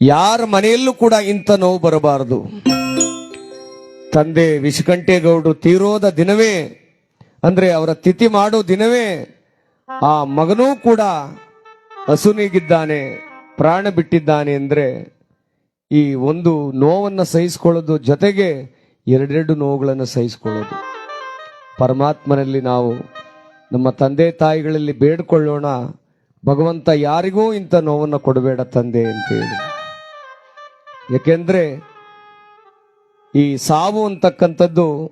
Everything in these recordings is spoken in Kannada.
ಯಾರ ಮನೆಯಲ್ಲೂ ಕೂಡ ಇಂಥ ನೋವು ಬರಬಾರದು. ತಂದೆ ವಿಷಕಂಠೇಗೌಡರು ತೀರೋದ ದಿನವೇ, ಅಂದ್ರೆ ಅವರ ತಿಥಿ ಮಾಡೋ ದಿನವೇ, ಆ ಮಗನೂ ಕೂಡ ಹಸುನಿಗಿದ್ದಾನೆ, ಪ್ರಾಣ ಬಿಟ್ಟಿದ್ದಾನೆ ಅಂದ್ರೆ ಈ ಒಂದು ನೋವನ್ನು ಸಹಿಸಿಕೊಳ್ಳೋದು ಜೊತೆಗೆ ಎರಡೆರಡು ನೋವುಗಳನ್ನು ಸಹಿಸಿಕೊಳ್ಳೋದು. ಪರಮಾತ್ಮನಲ್ಲಿ ನಾವು ನಮ್ಮ ತಂದೆ ತಾಯಿಗಳಲ್ಲಿ ಬೇಡ್ಕೊಳ್ಳೋಣ, ಭಗವಂತ ಯಾರಿಗೂ ಇಂಥ ನೋವನ್ನು ಕೊಡಬೇಡ ತಂದೆ ಅಂತೇಳಿ. ಯಾಕೆಂದ್ರೆ ಈ ಸಾವು ಅಂತಕ್ಕಂಥದ್ದು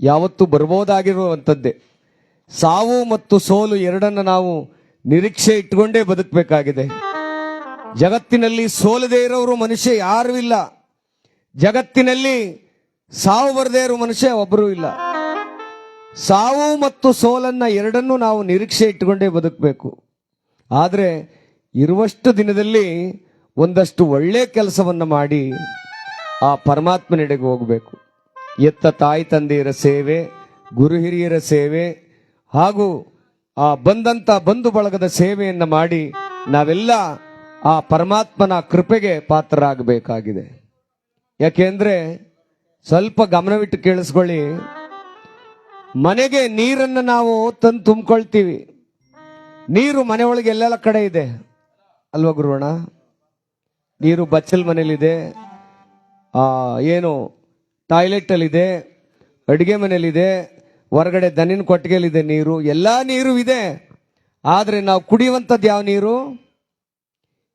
ಯಾವತ್ತೂ ಬರ್ಬೋದಾಗಿರುವಂಥದ್ದೇ. ಸಾವು ಮತ್ತು ಸೋಲು ಎರಡನ್ನ ನಾವು ನಿರೀಕ್ಷೆ ಇಟ್ಕೊಂಡೇ ಬದುಕಬೇಕಾಗಿದೆ. ಜಗತ್ತಿನಲ್ಲಿ ಸೋಲದೇ ಇರೋರು ಮನುಷ್ಯ ಯಾರೂ ಇಲ್ಲ. ಜಗತ್ತಿನಲ್ಲಿ ಸಾವು ಬರದೇ ಇರೋ ಮನುಷ್ಯ ಒಬ್ಬರೂ ಇಲ್ಲ. ಸಾವು ಮತ್ತು ಸೋಲನ್ನ ಎರಡನ್ನೂ ನಾವು ನಿರೀಕ್ಷೆ ಇಟ್ಕೊಂಡೇ ಬದುಕಬೇಕು. ಆದರೆ ಇರುವಷ್ಟು ದಿನದಲ್ಲಿ ಒಂದಷ್ಟು ಒಳ್ಳೆ ಕೆಲಸವನ್ನು ಮಾಡಿ ಆ ಪರಮಾತ್ಮನೆಡೆಗೆ ಹೋಗಬೇಕು. ಎತ್ತ ತಾಯಿ ತಂದೆಯರ ಸೇವೆ, ಗುರು ಹಿರಿಯರ ಸೇವೆ, ಹಾಗೂ ಆ ಬಂದಂತ ಬಂಧು ಬಳಗದ ಸೇವೆಯನ್ನು ಮಾಡಿ ನಾವೆಲ್ಲ ಆ ಪರಮಾತ್ಮನ ಕೃಪೆಗೆ ಪಾತ್ರರಾಗಬೇಕಾಗಿದೆ. ಯಾಕೆಂದ್ರೆ ಸ್ವಲ್ಪ ಗಮನವಿಟ್ಟು ಕೇಳಿಸ್ಕೊಳ್ಳಿ, ಮನೆಗೆ ನೀರನ್ನು ನಾವು ತಂದು ತುಂಬಿಕೊಳ್ತೀವಿ. ನೀರು ಮನೆ ಒಳಗೆ ಎಲ್ಲೆಲ್ಲ ಕಡೆ ಇದೆ. ಅಲ್ವಾ ಗುರುವಣ ನೀರು ಬಚ್ಚಲ್ ಮನೇಲಿದೆ ಏನು ಟಾಯ್ಲೆಟಲ್ಲಿದೆ ಅಡುಗೆ ಮನೇಲಿದೆ ಹೊರಗಡೆ ದನಿನ ಕೊಟ್ಟಿಗೆಲಿದೆ ನೀರು, ಎಲ್ಲ ನೀರು ಇದೆ. ಆದರೆ ನಾವು ಕುಡಿಯುವಂಥದ್ದು ಯಾವ ನೀರು?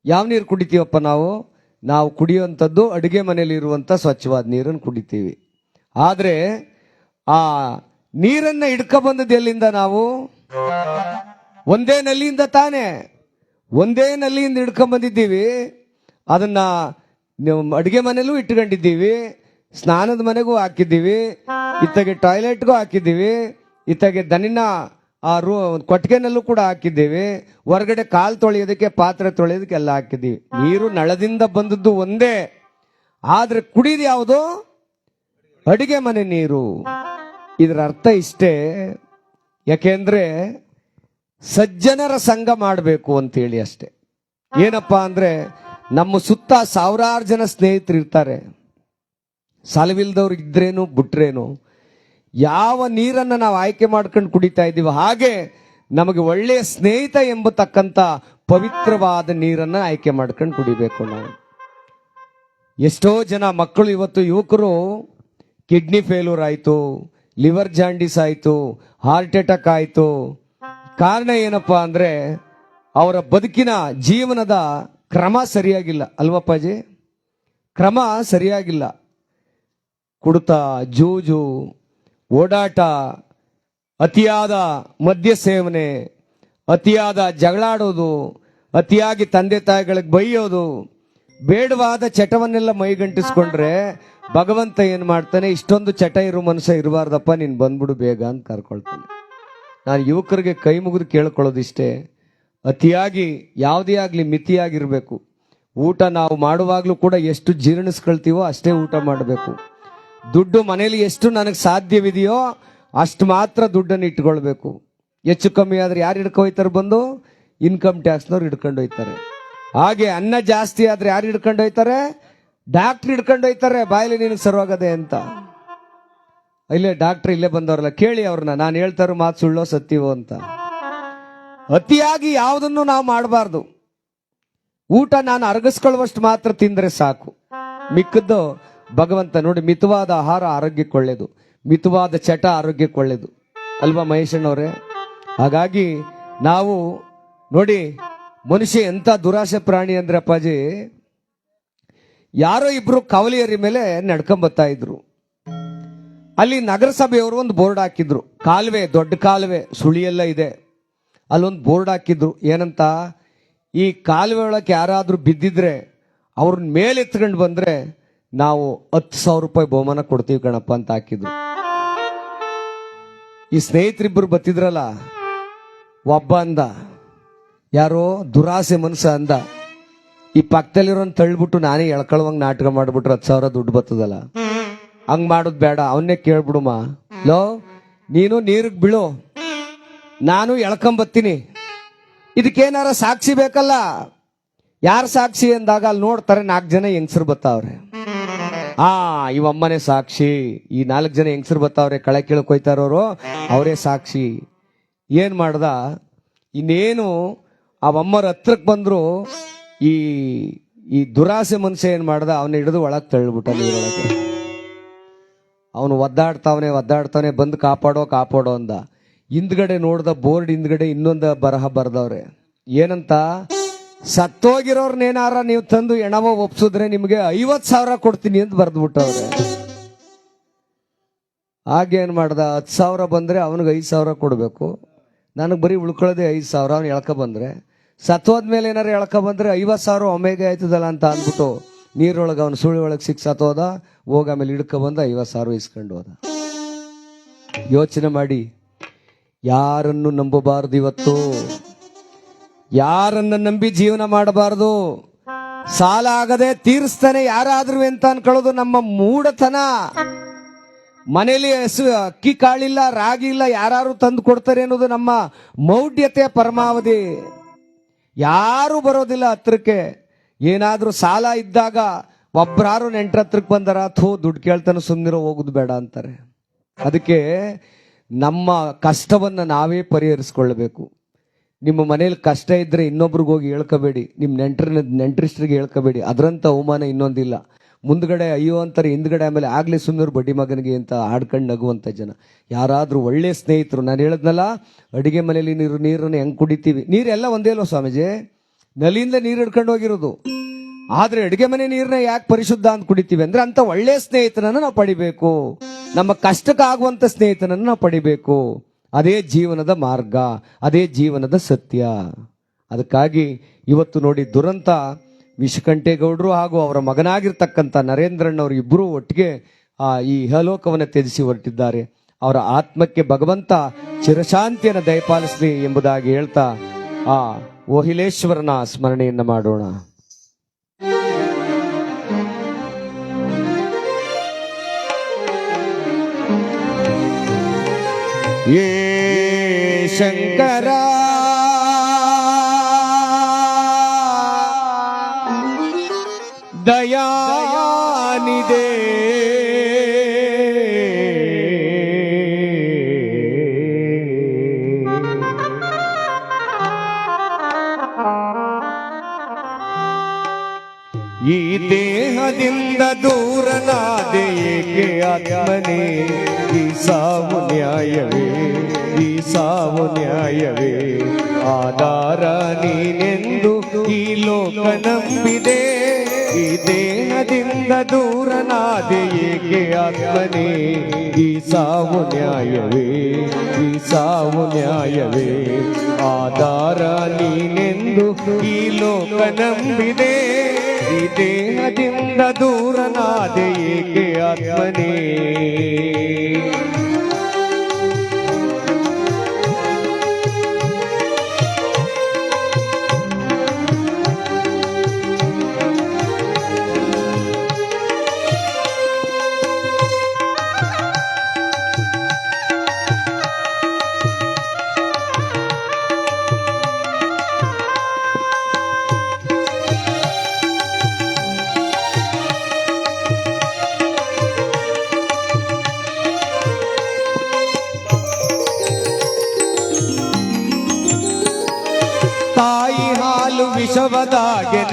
ಯಾವ ನೀರು ಕುಡಿತೀವಪ್ಪ ನಾವು? ನಾವು ಕುಡಿಯುವಂಥದ್ದು ಅಡುಗೆ ಮನೇಲಿ ಇರುವಂಥ ಸ್ವಚ್ಛವಾದ ನೀರನ್ನು ಕುಡಿತೀವಿ. ಆದರೆ ಆ ನೀರನ್ನ ಹಿಡ್ಕೊಬಂದದ್ದು ಎಲ್ಲಿಂದ ನಾವು? ಒಂದೇ ನಲ್ಲಿಯಿಂದ ತಾನೇ. ಒಂದೇ ನಲ್ಲಿಯಿಂದ ಹಿಡ್ಕೊಂಬಂದಿದ್ದೀವಿ ಅದನ್ನ ಅಡುಗೆ ಮನೆಯಲ್ಲೂ ಇಟ್ಕೊಂಡಿದ್ದೀವಿ ಸ್ನಾನದ ಮನೆಗೂ ಹಾಕಿದ್ದೀವಿ ಇತ್ತಗೆ ಟಾಯ್ಲೆಟ್ಗೂ ಹಾಕಿದ್ದೀವಿ ಇತ್ತಗೆ ದನಿನ ಆ ರೂ ಕೊಟ್ಟಿಗೆನಲ್ಲೂ ಕೂಡ ಹಾಕಿದ್ದೀವಿ ಹೊರಗಡೆ ಕಾಲು ತೊಳೆಯೋದಕ್ಕೆ ಪಾತ್ರೆ ತೊಳೆಯೋದಕ್ಕೆ ಎಲ್ಲ ಹಾಕಿದ್ದೀವಿ. ನೀರು ನಳದಿಂದ ಬಂದದ್ದು ಒಂದೇ ಆದ್ರೆ ಕುಡಿದು ಯಾವುದು? ಅಡುಗೆ ಮನೆ ನೀರು. ಇದರ ಅರ್ಥ ಇಷ್ಟೇ ಯಾಕೆಂದ್ರೆ ಸಜ್ಜನರ ಸಂಘ ಮಾಡಬೇಕು ಅಂತೇಳಿ ಅಷ್ಟೇ. ಏನಪ್ಪಾ ಅಂದ್ರೆ ನಮ್ಮ ಸುತ್ತ ಸಾವಿರಾರು ಜನ ಸ್ನೇಹಿತರು ಇರ್ತಾರೆ. ಸಾಲವಿಲ್ದವ್ರು ಇದ್ರೇನು, ಬಿಟ್ರೇನು, ಯಾವ ನೀರನ್ನು ನಾವು ಆಯ್ಕೆ ಮಾಡ್ಕೊಂಡು ಕುಡಿತಾ ಇದ್ದೀವಿ ಹಾಗೆ ನಮಗೆ ಒಳ್ಳೆಯ ಸ್ನೇಹಿತ ಎಂಬತಕ್ಕಂಥ ಪವಿತ್ರವಾದ ನೀರನ್ನು ಆಯ್ಕೆ ಮಾಡ್ಕೊಂಡು ಕುಡಿಬೇಕು ನಾವು. ಎಷ್ಟೋ ಜನ ಮಕ್ಕಳು ಇವತ್ತು ಯುವಕರು ಕಿಡ್ನಿ ಫೇಲ್ಯೂರ್ ಆಯಿತು, ಲಿವರ್ ಜಾಂಡಿಸ್ ಆಯಿತು, ಹಾರ್ಟ್ ಅಟ್ಯಾಕ್ ಆಯಿತು. ಕಾರಣ ಏನಪ್ಪಾ ಅಂದ್ರೆ ಅವರ ಬದುಕಿನ ಜೀವನದ ಕ್ರಮ ಸರಿಯಾಗಿಲ್ಲ. ಅಲ್ವಪ್ಪಾಜಿ ಕ್ರಮ ಸರಿಯಾಗಿಲ್ಲ. ಕುಡಿತ, ಜೂಜು, ಓಡಾಟ, ಅತಿಯಾದ ಮದ್ಯ ಸೇವನೆ, ಅತಿಯಾದ ಜಗಳಾಡೋದು, ಅತಿಯಾಗಿ ತಂದೆ ತಾಯಿಗಳಿಗೆ ಬೈಯೋದು, ಬೇಡವಾದ ಚಟವನ್ನೆಲ್ಲ ಮೈಗಂಟಿಸ್ಕೊಂಡ್ರೆ ಭಗವಂತ ಏನು ಮಾಡ್ತಾನೆ, ಇಷ್ಟೊಂದು ಚಟ ಇರೋ ಮನುಷ್ಯ ಇರಬಾರ್ದಪ್ಪ, ನೀನು ಬಂದ್ಬಿಡು ಬೇಗ ಅಂತ ಕರ್ಕೊಳ್ತಾನೆ. ನಾನು ಯುವಕರಿಗೆ ಕೈ ಮುಗಿದು ಕೇಳ್ಕೊಳ್ಳೋದಿಷ್ಟೇ. ಅತಿಯಾಗಿ, ಯಾವುದೇ ಆಗಲಿ ಮಿತಿಯಾಗಿರಬೇಕು. ಊಟ ನಾವು ಮಾಡುವಾಗಲೂ ಕೂಡ ಎಷ್ಟು ಜೀರ್ಣಿಸ್ಕೊಳ್ತೀವೋ ಅಷ್ಟೇ ಊಟ ಮಾಡಬೇಕು. ದುಡ್ಡು ಮನೇಲಿ ಎಷ್ಟು ನನಗೆ ಸಾಧ್ಯವಿದೆಯೋ ಅಷ್ಟು ಮಾತ್ರ ದುಡ್ಡನ್ನು ಇಟ್ಕೊಳ್ಬೇಕು. ಹೆಚ್ಚು ಕಮ್ಮಿ ಆದರೆ ಯಾರು ಹಿಡ್ಕೊ ಹೋಯ್ತಾರೆ ಬಂದು? ಇನ್ಕಮ್ ಟ್ಯಾಕ್ಸ್ನವ್ರು ಹಿಡ್ಕೊಂಡು ಹೋಯ್ತಾರೆ. ಹಾಗೆ ಅನ್ನ ಜಾಸ್ತಿ ಆದರೆ ಯಾರು ಹಿಡ್ಕೊಂಡು ಹೋಯ್ತಾರೆ? ಡಾಕ್ಟ್ರ್ ಹಿಡ್ಕೊಂಡು ಹೋಯ್ತಾರೆ. ಬಾಯಲ್ಲಿ ನಿನಗೆ ಸರ್ವಾಗದೆ ಅಂತ. ಇಲ್ಲೇ ಡಾಕ್ಟ್ರ್ ಇಲ್ಲೇ ಬಂದವ್ರಲ್ಲ, ಕೇಳಿ ಅವ್ರನ್ನ. ನಾನು ಹೇಳ್ತಾರೋ ಮಾತು ಸುಳ್ಳೋ ಸತ್ಯವೋ ಅಂತ. ಅತಿಯಾಗಿ ಯಾವುದನ್ನು ನಾವು ಮಾಡಬಾರ್ದು. ಊಟ ನಾನು ಅರಗಿಸ್ಕೊಳ್ಳುವಷ್ಟು ಮಾತ್ರ ತಿಂದರೆ ಸಾಕು. ಮಿಕ್ಕದ್ದು ಭಗವಂತ ನೋಡಿ ಮಿತವಾದ ಆಹಾರ ಆರೋಗ್ಯಕ್ಕೆ ಒಳ್ಳೇದು ಮಿತವಾದ ಚಟ ಆರೋಗ್ಯಕ್ಕೆ ಒಳ್ಳೇದು ಅಲ್ವಾ ಮಹೇಶಣ್ಣವ್ರೆ? ಹಾಗಾಗಿ ನಾವು ನೋಡಿ ಮನುಷ್ಯ ಎಂತ ದುರಾಸೆ ಪ್ರಾಣಿ ಅಂದ್ರೆ ಅಪ್ಪಾಜಿ, ಯಾರೋ ಇಬ್ರು ಕವಲಿಯರಿ ಮೇಲೆ ನಡ್ಕೊಂಬತ್ತಾ ಇದ್ರು. ಅಲ್ಲಿ ನಗರಸಭೆಯವರು ಒಂದು ಬೋರ್ಡ್ ಹಾಕಿದ್ರು. ಕಾಲುವೆ, ದೊಡ್ಡ ಕಾಲುವೆ, ಸುಳಿಯೆಲ್ಲ ಇದೆ. ಅಲ್ಲೊಂದು ಬೋರ್ಡ್ ಹಾಕಿದ್ರು, ಏನಂತ, ಈ ಕಾಲುವೆ ಒಳಗೆ ಯಾರಾದರೂ ಬಿದ್ದಿದ್ರೆ ಅವ್ರನ್ನ ಮೇಲೆ ಎತ್ಕೊಂಡು ಬಂದರೆ, ನಾವು ಹತ್ತು ಸಾವಿರ ರೂಪಾಯಿ ಬಹುಮಾನ ಕೊಡ್ತೀವಿ ಕಣಪ್ಪ ಅಂತ ಹಾಕಿದ್ರು. ಈ ಸ್ನೇಹಿತರಿಬ್ಬರು ಬತ್ತಿದ್ರಲ್ಲ ಒಬ್ಬ ಅಂದ, ಯಾರೋ ದುರಾಸೆ ಮನಸ್ಸ ಅಂದ, ಈ ಪಕ್ಕದಲ್ಲಿರೋನ್ ತಳ್ಳಿಬಿಟ್ಟು ನಾನೇ ಎಳ್ಕೊಳ್ಳುವಂಗ್ ನಾಟಕ ಮಾಡ್ಬಿಟ್ರೆ ಹತ್ತು ಸಾವಿರ ದುಡ್ಡು ಬರ್ತದಲ್ಲ. ಹಂಗೆ ಮಾಡೋದು ಬೇಡ, ಅವನ್ನೇ ಕೇಳ್ಬಿಡುಮ. ಲೋ, ನೀನು ನೀರಿಗೆ ಬೀಳು. ನಾನು ಎಳ್ಕೊಂಬತ್ತೀನಿ ಇದಕ್ಕೇನಾರ ಸಾಕ್ಷಿ ಬೇಕಲ್ಲ? ಯಾರು ಸಾಕ್ಷಿ ಅಂದಾಗ ಅಲ್ಲಿ ನೋಡ್ತಾರೆ ನಾಲ್ಕು ಜನ ಹೆಂಗಸರು ಬತ್ತಾವ್ರೆ. ಆ, ಇವಮ್ಮನೆ ಸಾಕ್ಷಿ. ಈ ನಾಲ್ಕು ಜನ ಹೆಂಗಸರು ಬತ್ತಾವ್ರೆ, ಕಳೆ ಕೇಳ್ಕೊಯ್ತಾರೋರು ಅವರೇ ಸಾಕ್ಷಿ. ಏನು ಮಾಡ್ದ? ಇನ್ನೇನು ಆ ಅಮ್ಮರ ಹತ್ರಕ್ ಬಂದ್ರು ಈ ಈ ದುರಾಸೆ ಮನುಷ್ಯ ಏನು ಮಾಡ್ದ? ಅವನ ಹಿಡಿದು ಒಳಗೆ ತಳ್ಳಿಬಿಟ್ಟ ನೀರೊಳಗೆ. ಅವನು ಒದ್ದಾಡ್ತಾವನೆ ಒದ್ದಾಡ್ತಾವನೆ, ಬಂದು ಕಾಪಾಡೋ ಕಾಪಾಡೋ ಅಂದ. ಹಿಂದ್ಗಡೆ ನೋಡ್ದ ಬೋರ್ಡ್ ಹಿಂದ್ಗಡೆ ಇನ್ನೊಂದು ಬರಹ ಬರ್ದವ್ರೆ. ಏನಂತ? ಸತ್ತೋಗಿರೋರ್ನೇನಾರ ನೀವು ತಂದು ಎಣವ ಒಪ್ಸಿದ್ರೆ ನಿಮಗೆ ಐವತ್ ಸಾವಿರ ಕೊಡ್ತೀನಿ ಅಂತ ಬರ್ದ್ಬಿಟ್ಟವ್ರೆ. ಹಾಗೇನ್ ಮಾಡ್ದ? ಹತ್ತು ಸಾವಿರ ಬಂದ್ರೆ ಅವನಿಗೆ ಐದು ಸಾವಿರ ಕೊಡಬೇಕು. ನನಗೆ ಬರೀ ಉಳ್ಕೊಳ್ಳೋದೆ ಐದು ಸಾವಿರ, ಅವ್ನು ಎಳ್ಕ ಬಂದ್ರೆ. ಸತ್ತೋದ್ಮೇಲೆ ಏನಾರು ಎಳ್ಕ ಬಂದ್ರೆ ಐವತ್ತು ಸಾವಿರ ಒಮ್ಮೆಗೆ ಆಯ್ತದಲ್ಲ ಅಂತ ಅಂದ್ಬಿಟ್ಟು ನೀರೊಳಗೆ ಅವನು ಸುಳಿ ಒಳಗೆ ಸಿಕ್ ಸತ್ತೋದ, ಹೋಗ ಆಮೇಲೆ ಹಿಡ್ಕೊ ಬಂದ ಐವತ್ತು ಸಾವಿರ ಇಸ್ಕೊಂಡು ಹೋದ. ಯೋಚನೆ ಮಾಡಿ. ಯಾರನ್ನು ನಂಬಬಾರದು ಇವತ್ತು? ಯಾರನ್ನ ನಂಬಿ ಜೀವನ ಮಾಡಬಾರದು? ಸಾಲ ಆಗದೆ ತೀರಿಸ್ತಾನೆ ಯಾರಾದ್ರೂ ಅಂತ ಅನ್ಕೊಳ್ಳೋದು ನಮ್ಮ ಮೂಢತನ. ಮನೇಲಿ ಹಸು, ಅಕ್ಕಿ ಕಾಳಿಲ್ಲ, ರಾಗಿ ಇಲ್ಲ ಯಾರು ತಂದು ಕೊಡ್ತಾರೆ ಅನ್ನೋದು ನಮ್ಮ ಮೌಢ್ಯತೆಯ ಪರಮಾವಧಿ. ಯಾರು ಬರೋದಿಲ್ಲ ಹತ್ರಕ್ಕೆ. ಏನಾದ್ರೂ ಸಾಲ ಇದ್ದಾಗ ಒಬ್ರಾರು ನೆಂಟ್ರ ಹತ್ರಕ್ಕೆ ಬಂದಾರ, ಥೋ, ದುಡ್ಡು ಕೇಳ್ತಾನೆ ಸುಮ್ಮನಿರೋ ಹೋಗುದು ಬೇಡ ಅಂತಾರೆ. ಅದಕ್ಕೆ ನಮ್ಮ ಕಷ್ಟವನ್ನು ನಾವೇ ಪರಿಹರಿಸ್ಕೊಳ್ಬೇಕು ನಿಮ್ಮ ಮನೇಲಿ ಕಷ್ಟ ಇದ್ರೆ ಇನ್ನೊಬ್ರಿಗೆ ಹೋಗಿ ಹೇಳ್ಕೋಬೇಡಿ. ನಿಮ್ಮ ನೆಂಟ್ರ ನೆಂಟ್ರಿಸ್ಟ್ರಿಗೆ ಹೇಳ್ಕೋಬೇಡಿ. ಅದರಂಥ ಅವಮಾನ ಇನ್ನೊಂದಿಲ್ಲ. ಮುಂದ್ಗಡೆ ಅಯ್ಯೋ ಅಂತಾರೆ, ಹಿಂದ್ಗಡೆ ಆಮೇಲೆ ಆಗಲೇ ಸುಮ್ಮನೆ ಬಡ್ಡಿ ಮಗನಿಗೆ ಅಂತ ಆಡ್ಕೊಂಡು ನಗುವಂತ ಜನ. ಯಾರಾದರೂ ಒಳ್ಳೆ ಸ್ನೇಹಿತರು, ನಾನು ಹೇಳದ್ನಲ್ಲ, ಅಡಿಗೆ ಮನೆಯಲ್ಲಿ ನೀರು, ನೀರನ್ನು ಹೆಂಗ್ ಕುಡಿತೀವಿ? ನೀರೆಲ್ಲ ಒಂದೇ ಅಲ್ವ ಸ್ವಾಮೀಜಿ? ನಲಿಯಿಂದ ನೀರು ಹಿಡ್ಕೊಂಡು ಹೋಗಿರೋದು. ಆದ್ರೆ ಅಡುಗೆ ಮನೆ ನೀರನ್ನ ಯಾಕೆ ಪರಿಶುದ್ಧ ಅಂತ ಕುಡಿತೀವಿ ಅಂದ್ರೆ ಅಂತ ಒಳ್ಳೆ ಸ್ನೇಹಿತನನ್ನ ನಾವು ಪಡಿಬೇಕು. ನಮ್ಮ ಕಷ್ಟಕ್ಕಾಗುವಂತ ಸ್ನೇಹಿತನನ್ನ ನಾವು ಪಡಿಬೇಕು. ಅದೇ ಜೀವನದ ಮಾರ್ಗ, ಅದೇ ಜೀವನದ ಸತ್ಯ. ಅದಕ್ಕಾಗಿ ಇವತ್ತು ನೋಡಿ ದುರಂತ ವಿಷಕಂಠೇಗೌಡರು ಹಾಗೂ ಅವರ ಮಗನಾಗಿರ್ತಕ್ಕಂಥ ನರೇಂದ್ರಣ್ಣವರು ಇಬ್ಬರು ಒಟ್ಟಿಗೆ, ಆ, ಈ ಇಹಲೋಕವನ್ನು ತ್ಯಜಿಸಿ ಹೊರಟಿದ್ದಾರೆ. ಅವರ ಆತ್ಮಕ್ಕೆ ಭಗವಂತ ಚಿರಶಾಂತಿಯನ್ನು ದಯಪಾಲಿಸಲಿ ಎಂಬುದಾಗಿ ಹೇಳ್ತಾ, ಆ, ಓಹಿಲೇಶ್ವರನ ಸ್ಮರಣೆಯನ್ನು ಮಾಡೋಣ. ఏ శంకరా? దయా ದೇಹದಿಂದ ದೂರನಾದೆ ಏಕೆ ಆತ್ಮನೇ ಈ ಸಾವು ನ್ಯಾಯವೇ ಈ ಸಾವು ನ್ಯಾಯವೇ ಆಧಾರ ನೀನೆಂದು ಈ ಲೋಕ ನಂಬಿದೆ ಈ ದೇಹದಿಂದ ದೂರನಾದೆ ಏಕೆ ಆತ್ಮನೇ ಈ ಸಾವು ನ್ಯಾಯವೇ ಈ ಸಾವು ನ್ಯಾಯವೇ ಆಧಾರ ನೀನೆಂದು ಈ ಲೋಕ ನಂಬಿದೆ ಈ ದೇಹದಿಂದ ದೂರನಾದೆ ಏಕೆ ಆತ್ಮನೇ?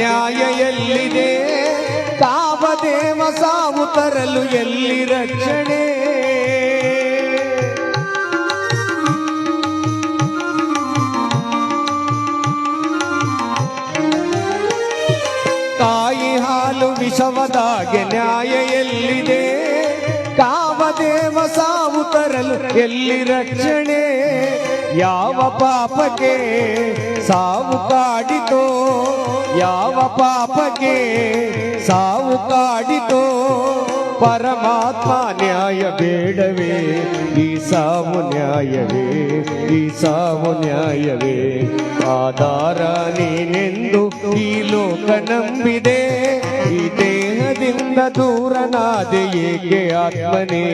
ವಿಷವದಾಗೆ ನ್ಯಾಯ ಎಲ್ಲಿದೆ ಕಾಮದೇವ ಸಾವು ತರಲು ಎಲ್ಲಿ ರಕ್ಷಣೆ? ತಾಯಿ ಹಾಲು ವಿಷವದಾಗೆ ನ್ಯಾಯ ಎಲ್ಲಿದೆ ಕಾಮದೇವ ಸಾವು ತರಲು ಎಲ್ಲಿ ರಕ್ಷಣೆ? ಯಾವ ಪಾಪಕ್ಕೆ ಸಾವು ಕಾಡಿತೋ? ಯಾವ ಪಾಪಕ್ಕೆ ಸಾವು ಕಾಡಿತೋ? ಪರಮಾತ್ಮ ನ್ಯಾಯ ಬೇಡವೇ, ಈ ಸಾವು ನ್ಯಾಯವೇ, ಈ ಸಾವು ನ್ಯಾಯವೇ. ಆಧಾರ ನೀನೆಂದು ಈ ಲೋಕ ನಂಬಿದೆ, ಈ ದೇಹದಿಂದ ದೂರನಾದೆ ಏಕೆ ಆತ್ಮನೇ?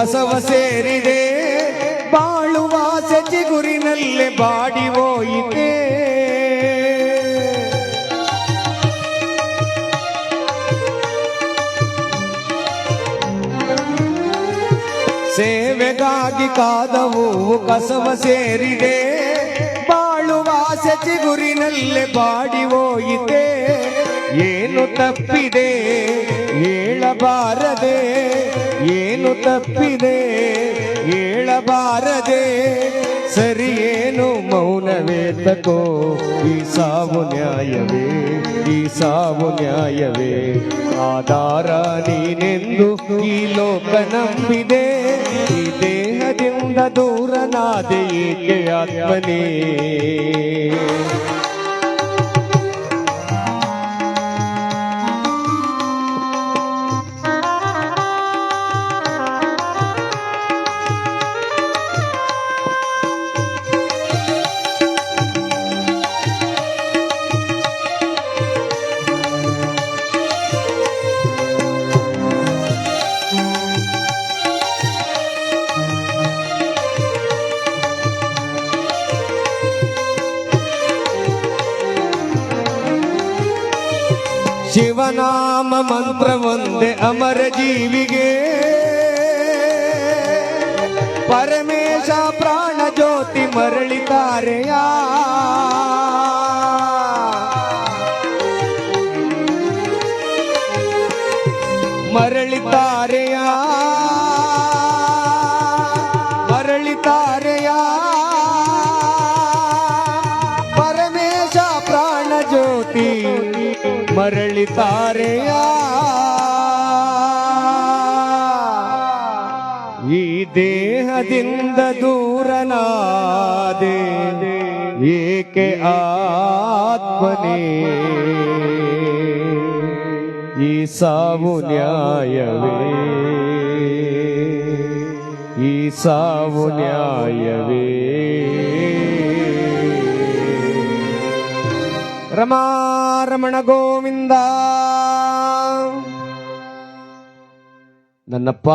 ಕಸವ ಸೇರಿದೆ. ಬಾಳುವ ಸಚಿಗುರಿನಲ್ಲೇ ಬಾಡಿ ಹೋಯಿತೆ. ಸೇವೆಗಾಗಿ ಕಾದವು ಕಸವ ಸೇರಿದೆ. ಬಾಳುವ ಸಚಿಗುರಿನಲ್ಲೇ ಬಾಡಿ ಹೋಯಿತೆ. ಏನು ತಪ್ಪಿದೆ ಹೇಳಬಾರದೆ. ಏನು ತಪ್ಪಿದೆ ಹೇಳಬಾರದೆ? ಸರಿಯೇನು ಮೌನವೇ ತಕೋ? ಈ ಸಾವು ನ್ಯಾಯವೇ? ಈ ಸಾವು ನ್ಯಾಯವೇ? ಆಧಾರ ನೀನೆಂದು ಈ ಲೋಕ ನಂಬಿದೆ. ಈ ದೇಹದಿಂದ ದೂರನಾದೆ ಏಕೆ ಆತ್ಮನೇ? ಅಮರ ಜೀವಿಗೆ ಪರಮೇಶ ಪ್ರಾಣ ಜ್ಯೋತಿ ಮರಳಿತಾರೆಯ ಮರಳಿತಾರೆಯ ಮರಳಿತಾರೆಯ ಪರಮೇಶ ಪ್ರಾಣ ಜ್ಯೋತಿ ಮರಳಿತಾರೆಯ ದೇಹದಿಂದ ದೂರನಾದೆ ಏಕೆ ಆತ್ಮನೇ? ಈ ಸಾವು ನ್ಯಾಯವೇ? ಈ ಸಾವು ನ್ಯಾಯವೇ? ರಮಾರಮಣ ಗೋವಿಂದ ನನ್ನಪ್ಪ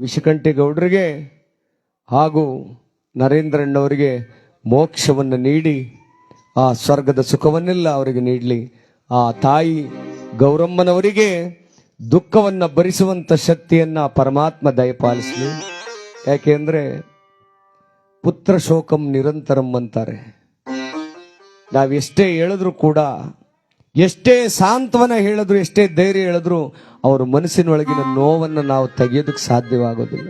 ವಿಷಕಂಠಿ ಗೌಡರಿಗೆ ಹಾಗೂ ನರೇಂದ್ರಣ್ಣವರಿಗೆ ಮೋಕ್ಷವನ್ನು ನೀಡಿ, ಆ ಸ್ವರ್ಗದ ಸುಖವನ್ನೆಲ್ಲ ಅವರಿಗೆ ನೀಡಲಿ. ಆ ತಾಯಿ ಗೌರಮ್ಮನವರಿಗೆ ದುಃಖವನ್ನು ಭರಿಸುವಂಥ ಶಕ್ತಿಯನ್ನು ಪರಮಾತ್ಮ ದಯಪಾಲಿಸಲಿ ಯಾಕೆಂದರೆ ಪುತ್ರ ಶೋಕಂ ನಿರಂತರಂ ಅಂತಾರೆ. ನಾವೆಷ್ಟೇ ಹೇಳಿದ್ರು ಕೂಡ ಎಷ್ಟೇ ಸಾಂತ್ವನ ಹೇಳಿದ್ರು, ಎಷ್ಟೇ ಧೈರ್ಯ ಹೇಳಿದ್ರು, ಅವ್ರ ಮನಸ್ಸಿನೊಳಗಿನ ನೋವನ್ನು ನಾವು ತೆಗೆಯೋದಕ್ಕೆ ಸಾಧ್ಯವಾಗೋದಿಲ್ಲ.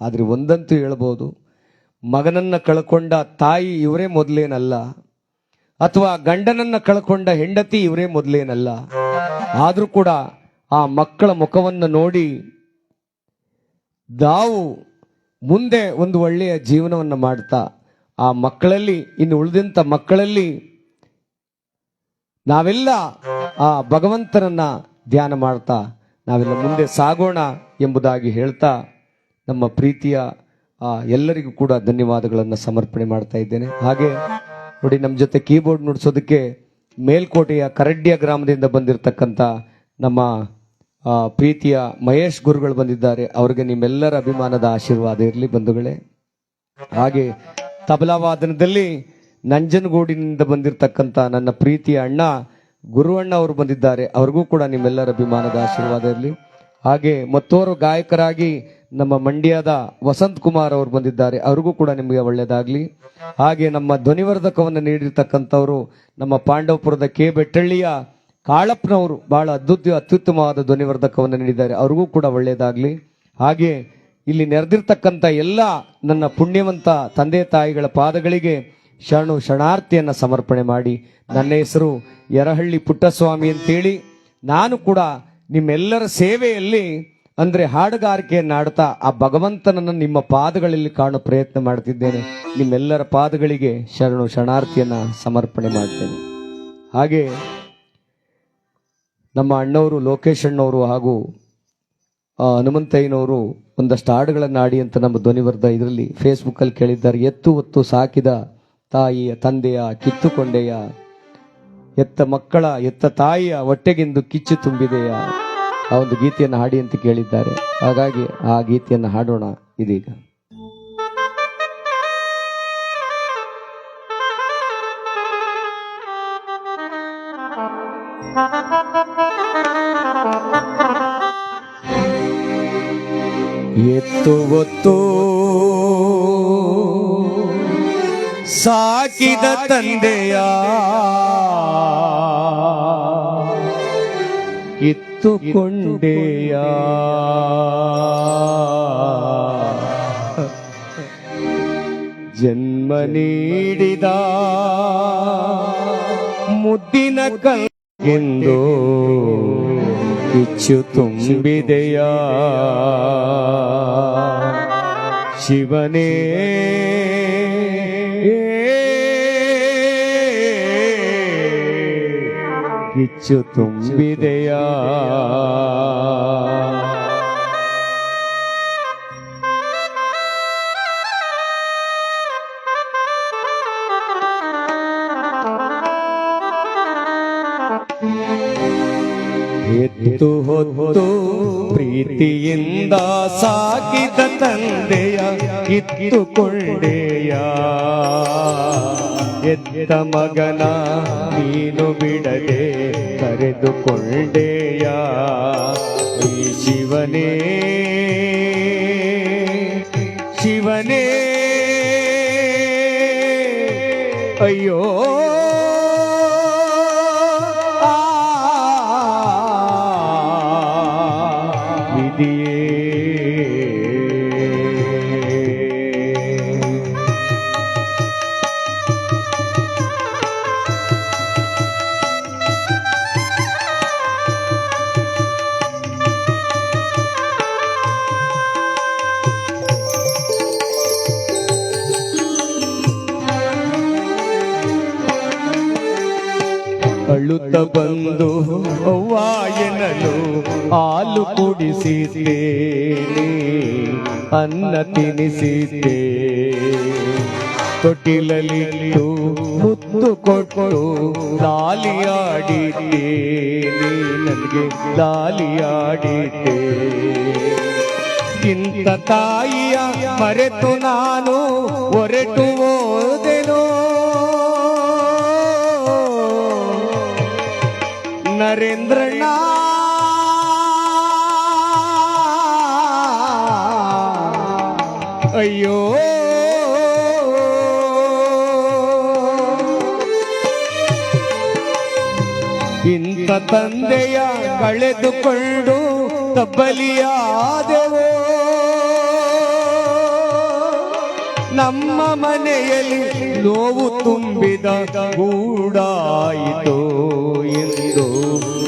ಆದರೆ ಒಂದಂತೂ ಹೇಳ್ಬೋದು, ಮಗನನ್ನು ಕಳ್ಕೊಂಡ ತಾಯಿ ಇವರೇ ಮೊದಲೇನಲ್ಲ, ಅಥವಾ ಗಂಡನನ್ನು ಕಳ್ಕೊಂಡ ಹೆಂಡತಿ ಇವರೇ ಮೊದಲೇನಲ್ಲ, ಆದರೂ ಕೂಡ ಆ ಮಕ್ಕಳ ಮುಖವನ್ನು ನೋಡಿ ದಾವು ಮುಂದೆ ಒಂದು ಒಳ್ಳೆಯ ಜೀವನವನ್ನು ಮಾಡ್ತಾ, ಆ ಮಕ್ಕಳಲ್ಲಿ, ಇನ್ನು ಉಳಿದಂಥ ಮಕ್ಕಳಲ್ಲಿ ನಾವೆಲ್ಲ ಆ ಭಗವಂತನನ್ನ ಧ್ಯಾನ ಮಾಡ್ತಾ ನಾವೆಲ್ಲ ಮುಂದೆ ಸಾಗೋಣ ಎಂಬುದಾಗಿ ಹೇಳ್ತಾ ನಮ್ಮ ಪ್ರೀತಿಯ ಎಲ್ಲರಿಗೂ ಕೂಡ ಧನ್ಯವಾದಗಳನ್ನು ಸಮರ್ಪಣೆ ಮಾಡ್ತಾ ಇದ್ದೇನೆ. ಹಾಗೆ ನೋಡಿ ನಮ್ಮ ಜೊತೆ ಕೀಬೋರ್ಡ್ ನುಡಿಸೋದಕ್ಕೆ ಮೇಲ್ಕೋಟೆಯ ಕರಡ್ಯ ಗ್ರಾಮದಿಂದ ಬಂದಿರತಕ್ಕಂಥ ನಮ್ಮ ಪ್ರೀತಿಯ ಮಹೇಶ್ ಗುರುಗಳು ಬಂದಿದ್ದಾರೆ. ಅವರಿಗೆ ನಿಮ್ಮೆಲ್ಲರ ಅಭಿಮಾನದ ಆಶೀರ್ವಾದ ಇರಲಿ ಬಂಧುಗಳೇ. ಹಾಗೆ ತಬಲಾ ವಾದನದಲ್ಲಿ ನಂಜನಗೂಡಿನಿಂದ ಬಂದಿರತಕ್ಕಂಥ ನನ್ನ ಪ್ರೀತಿಯ ಅಣ್ಣ ಗುರುವಣ್ಣ ಅವರು ಬಂದಿದ್ದಾರೆ. ಅವ್ರಿಗೂ ಕೂಡ ನಿಮ್ಮೆಲ್ಲರ ಅಭಿಮಾನದ ಆಶೀರ್ವಾದ ಇರಲಿ. ಹಾಗೆ ಮತ್ತೋರು ಗಾಯಕರಾಗಿ ನಮ್ಮ ಮಂಡ್ಯದ ವಸಂತ್ ಕುಮಾರ್ ಅವರು ಬಂದಿದ್ದಾರೆ. ಅವ್ರಿಗೂ ಕೂಡ ನಿಮಗೆ ಒಳ್ಳೆಯದಾಗಲಿ. ಹಾಗೆ ನಮ್ಮ ಧ್ವನಿವರ್ಧಕವನ್ನು ನೀಡಿರ್ತಕ್ಕಂಥವರು ನಮ್ಮ ಪಾಂಡವಪುರದ ಕೆ ಬೆಟ್ಟಳ್ಳಿಯ ಕಾಳಪ್ಪನವರು ಬಹಳ ಅದ್ಭುತ ಅತ್ಯುತ್ತಮವಾದ ಧ್ವನಿವರ್ಧಕವನ್ನು ನೀಡಿದ್ದಾರೆ. ಅವ್ರಿಗೂ ಕೂಡ ಒಳ್ಳೆಯದಾಗಲಿ. ಹಾಗೆ ಇಲ್ಲಿ ನೆರೆದಿರ್ತಕ್ಕಂಥ ಎಲ್ಲ ನನ್ನ ಪುಣ್ಯವಂತ ತಂದೆ ತಾಯಿಗಳ ಪಾದಗಳಿಗೆ ಶರಣು ಶರಣಾರ್ಥಿಯನ್ನು ಸಮರ್ಪಣೆ ಮಾಡಿ. ನನ್ನ ಹೆಸರು ಯರಹಳ್ಳಿ ಪುಟ್ಟಸ್ವಾಮಿ ಅಂತೇಳಿ. ನಾನು ಕೂಡ ನಿಮ್ಮೆಲ್ಲರ ಸೇವೆಯಲ್ಲಿ ಅಂದ್ರೆ ಹಾಡುಗಾರಿಕೆಯನ್ನು ಆಡ್ತಾ ಆ ಭಗವಂತನನ್ನು ನಿಮ್ಮ ಪಾದಗಳಲ್ಲಿ ಕಾಣೋ ಪ್ರಯತ್ನ ಮಾಡ್ತಿದ್ದೇನೆ. ನಿಮ್ಮೆಲ್ಲರ ಪಾದಗಳಿಗೆ ಶರಣು ಶರಣಾರ್ಥಿಯನ್ನು ಸಮರ್ಪಣೆ ಮಾಡ್ತೇನೆ. ಹಾಗೆ ನಮ್ಮ ಅಣ್ಣವರು ಲೋಕೇಶ್ ಅಣ್ಣವರು ಹಾಗೂ ಹನುಮಂತಯ್ಯನವರು ಒಂದಷ್ಟು ಹಾಡುಗಳನ್ನು ಆಡಿ ಅಂತ ನಮ್ಮ ಧ್ವನಿವರ್ಧ ಇದರಲ್ಲಿ ಫೇಸ್ಬುಕ್ ಅಲ್ಲಿ ಕೇಳಿದ್ದಾರೆ. ಎತ್ತು ಹೊತ್ತು ಸಾಕಿದ ತಾಯಿಯ, ತಂದೆಯ, ಕಿತ್ತುಕೊಂಡೆಯ, ಎತ್ತ ಮಕ್ಕಳ, ಎತ್ತ ತಾಯಿಯ ಹೊಟ್ಟೆಗೆಂದು ಕಿಚ್ಚು ತುಂಬಿದೆಯ ಆ ಒಂದು ಗೀತೆಯನ್ನು ಹಾಡಿ ಅಂತ ಕೇಳಿದ್ದಾರೆ. ಹಾಗಾಗಿ ಆ ಗೀತೆಯನ್ನು ಹಾಡೋಣ ಇದೀಗ. ಎತ್ತು ಒತ್ತು ಸಾಕಿದ ತಂದೆಯ ಕಿತ್ತುಕೊಂಡೆಯ ಜನ್ಮ ನೀಡಿದ ಮುದ್ದಿನ ಕಂದು ಕಿಚ್ಚು ತುಂಬಿದೆಯ. ಶಿವನೇ. ಕಿಚ್ಚು ತುಂಬಿದೆಯ? ಎತ್ತು ಹೊತ್ತು ಪ್ರೀತಿಯಿಂದ ಸಾಕಿದ ತಂದೆಯ ಕಿತ್ತುಕೊಂಡೆಯ. ಎತ್ತ ಮಗನ ನೀನು ಬಿಡದೆ ಕರೆದುಕೊಂಡೆಯ? ಈ ಶಿವನೇ ಶಿವನೇ. ಅಯ್ಯೋ. ಅಳುತ್ತ ಬಂದು ವಾಯನನು ಹಾಲು ಕುಡಿಸಿದ್ದೇನೆ, ಅನ್ನ ತಿನಿಸಿದ್ದೆ ತೊಟ್ಟಿಲಲ್ಲಿ ಮುತ್ತು ಕೊಟ್ಟು ಲಾಲಿಯಾಡಿದ್ದೆ ನನಗೆ ಲಾಲಿಯಾಡಿದ್ದೆ ಇಂಥ ತಾಯಿಯ ಮರೆತು ನಾನು ಹೊರಟು ತಂದೆಯ ಕಳೆದುಕೊಂಡು ತಬ್ಬಲಿಯಾದೆವು. ನಮ್ಮ ಮನೆಯಲ್ಲಿ ನೋವು ತುಂಬಿದ ಗೂಡಾಯಿತು ಎಂದು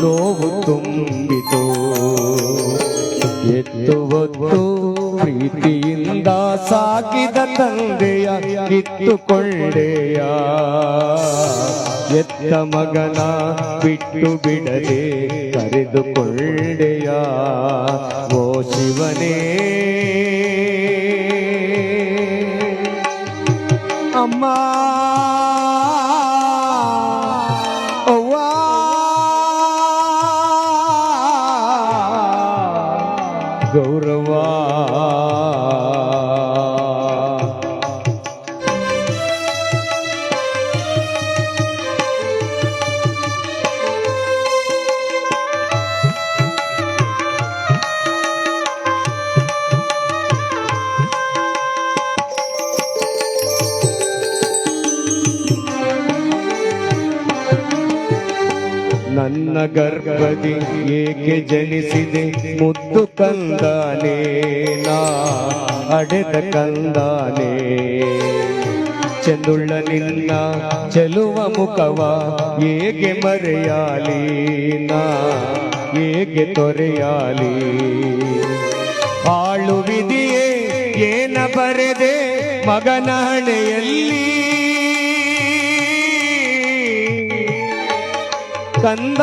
ನೋವು ತುಂಬಿತು. ಎತ್ತು ಪ್ರೀತಿಯಿಂದ ಸಾಕಿದ ತಂದೆಯ ಕಿತ್ತುಕೊಳ್ಳೆಯ ಎತ್ತ ಮಗನ ಬಿಟ್ಟು ಬಿಡದೆ ಕರೆದುಕೊಳ್ಳೆಯ ಓ ಶಿವನೇ. ಅಮ್ಮ. ಗರ್ಭದಿ ಏಕೆ ಜನಿಸಿದೆ? ಮುದ್ದು ಕಂದಾನೆ, ನಾ ಅಡೆದ ಕಂದಾನೆ. ಚಂದುಳ್ಳ ನಿನ್ನ ಚೆಲುವ ಮುಖವ ಏಕೆ ಮರೆಯಾಲಿ? ನಾ ಏಕೆ ತೊರೆಯಾಲಿ? ಆಳು ವಿಧಿಯೇ ಏನ ಬರೆದೆ ಮಗನ ಹಣೆಯಲ್ಲಿ? ಕಂದ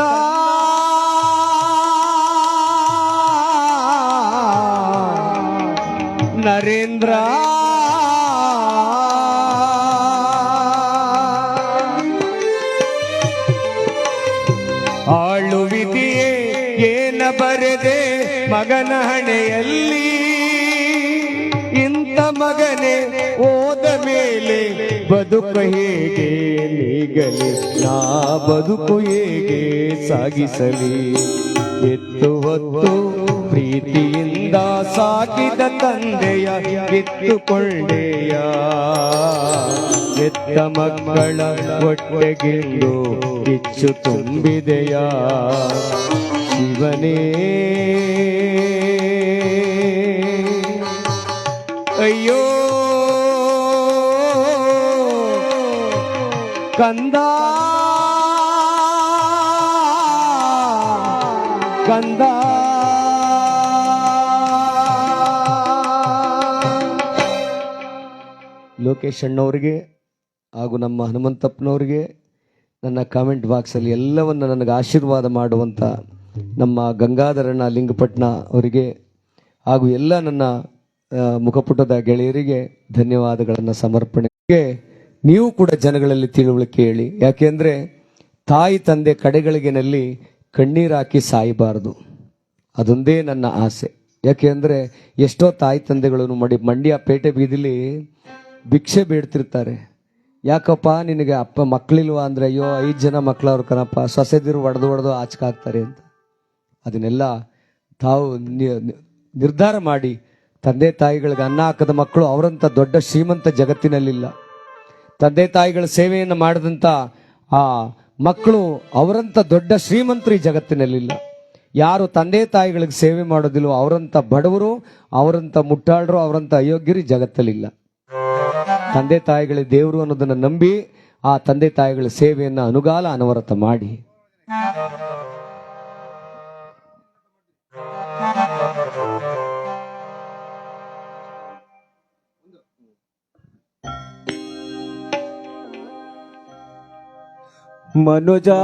Indra. ಬದುಕು ಹೇಗೆ ನೀಗಲಿ, ನಾ ಬದುಕು ಹೇಗೆ ಸಾಗಿಸಲಿ? ಎತ್ತು ಹೊತ್ತು ಪ್ರೀತಿಯಿಂದ ಸಾಕಿದ ತಂದೆಯ ಕಿತ್ತುಕೊಳ್ಳೆಯ ಎತ್ತ ಮಕ್ಕಳ ಒಟ್ಟೆಗಿಂದು ಕಿಚ್ಚು ತುಂಬಿದೆಯ. ಶಿವನೇ ಕಂದ ಕಂದ ಲೋಕೇಶ್ ಅಣ್ಣವ್ರಿಗೆ ಹಾಗೂ ನಮ್ಮ ಹನುಮಂತಪ್ಪನವ್ರಿಗೆ ನನ್ನ ಕಾಮೆಂಟ್ ಬಾಕ್ಸಲ್ಲಿ ಎಲ್ಲವನ್ನು ನನಗೆ ಆಶೀರ್ವಾದ ಮಾಡುವಂಥ ನಮ್ಮ ಗಂಗಾಧರಣ್ಣ ಲಿಂಗಪಟ್ಟಣ ಅವರಿಗೆ ಹಾಗೂ ಎಲ್ಲ ನನ್ನ ಮುಖಪುಟದ ಗೆಳೆಯರಿಗೆ ಧನ್ಯವಾದಗಳನ್ನು ಸಮರ್ಪಣೆಗೆ ನೀವು ಕೂಡ ಜನಗಳಲ್ಲಿ ತಿಳುವಳಿಕೆ ಹೇಳಿ ಯಾಕೆಂದ್ರೆ ತಾಯಿ ತಂದೆ ಕಡೆಗಳಿಗೆನಲ್ಲಿ ಕಣ್ಣೀರು ಹಾಕಿ ಸಾಯಬಾರದು. ಅದೊಂದೇ ನನ್ನ ಆಸೆ. ಯಾಕೆಂದ್ರೆ ಎಷ್ಟೋ ತಾಯಿ ತಂದೆಗಳನ್ನು ಮಾಡಿ ಮಂಡ್ಯ ಪೇಟೆ ಬೀದಿಲಿ ಭಿಕ್ಷೆ ಬೇಡ್ತಿರ್ತಾರೆ. ಯಾಕಪ್ಪ, ನಿನಗೆ ಅಪ್ಪ ಮಕ್ಕಳಿಲ್ವಾ ಅಂದ್ರೆ, ಅಯ್ಯೋ, ಐದು ಜನ ಮಕ್ಕಳವ್ರು ಕಣಪ್ಪ, ಸೊಸೆದಿರು ಒಡೆದು ಒಡೆದು ಆಚಕಾಗ್ತಾರೆ ಅಂತ. ಅದನ್ನೆಲ್ಲ ತಾವು ನಿರ್ಧಾರ ಮಾಡಿ, ತಂದೆ ತಾಯಿಗಳಿಗೆ ಅನ್ನ ಹಾಕದ ಮಕ್ಕಳು ಅವರಂತ ದೊಡ್ಡ ಶ್ರೀಮಂತ ಜಗತ್ತಿನಲ್ಲಿಲ್ಲ. ತಂದೆ ತಾಯಿಗಳ ಸೇವೆಯನ್ನು ಮಾಡಿದಂಥ ಆ ಮಕ್ಕಳು ಅವರಂಥ ದೊಡ್ಡ ಶ್ರೀಮಂತರು ಜಗತ್ತಿನಲ್ಲಿಲ್ಲ. ಯಾರು ತಂದೆ ತಾಯಿಗಳಿಗೆ ಸೇವೆ ಮಾಡೋದಿಲ್ವೋ ಅವರಂಥ ಬಡವರು ಅವರಂಥ ಮುಟ್ಟಾಳರು ಅವರಂಥ ಅಯೋಗ್ಯರು ಜಗತ್ತಲ್ಲಿಲ್ಲ. ತಂದೆ ತಾಯಿಗಳ ದೇವರು ಅನ್ನೋದನ್ನು ನಂಬಿ ಆ ತಂದೆ ತಾಯಿಗಳ ಸೇವೆಯನ್ನು ಅನುಗಾಲ ಅನವರತ ಮಾಡಿ. মনোজা